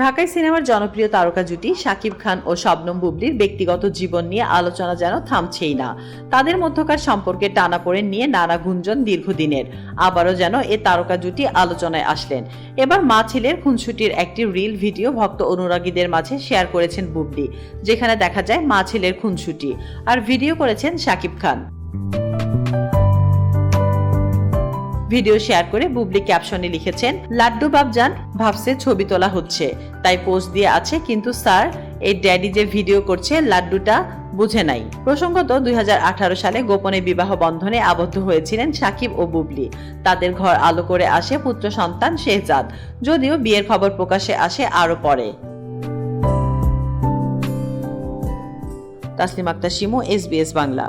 ঢাকায় সিনেমার জনপ্রিয় তারকা জুটি শাকিব খান ও শবনম বুবলির ব্যক্তিগত জীবন নিয়ে আলোচনা যেন থামছেই না। তাদের মধ্যকার সম্পর্কে টানাপোড়েন নিয়ে নানা গুঞ্জন দীর্ঘদিনের। আবারও যেন এ তারকা জুটি আলোচনায় আসলেন। এবার মা ছেলের খুনসুটির একটি রিল ভিডিও ভক্ত অনুরাগীদের মাঝে শেয়ার করেছেন বুবলি, যেখানে দেখা যায় মা ছেলের খুনসুটি, আর ভিডিও করেছেন শাকিব খান। ভিডিও শেয়ার করে বুবলি ক্যাপশনে লিখেছেন, লাড্ডু বাবজান ভাবছে ছবি তোলা হচ্ছে। তাই পোস্ট দিয়ে আছে, কিন্তু স্যার, এই ড্যাডি যে ভিডিও করছে লাড্ডুটা বুঝে নাই। প্রসঙ্গত, দুই হাজার আঠারো সালে গোপনে বিবাহ বন্ধনে আবদ্ধ হয়েছিলেন সাকিব ও বুবলি। তাদের ঘর আলো করে আসে পুত্র সন্তান শেহজাদ, যদিও বিয়ের খবর প্রকাশে আসে আরও পরে। তাসলিম আক্তার শিমু এসবিএস বাংলা।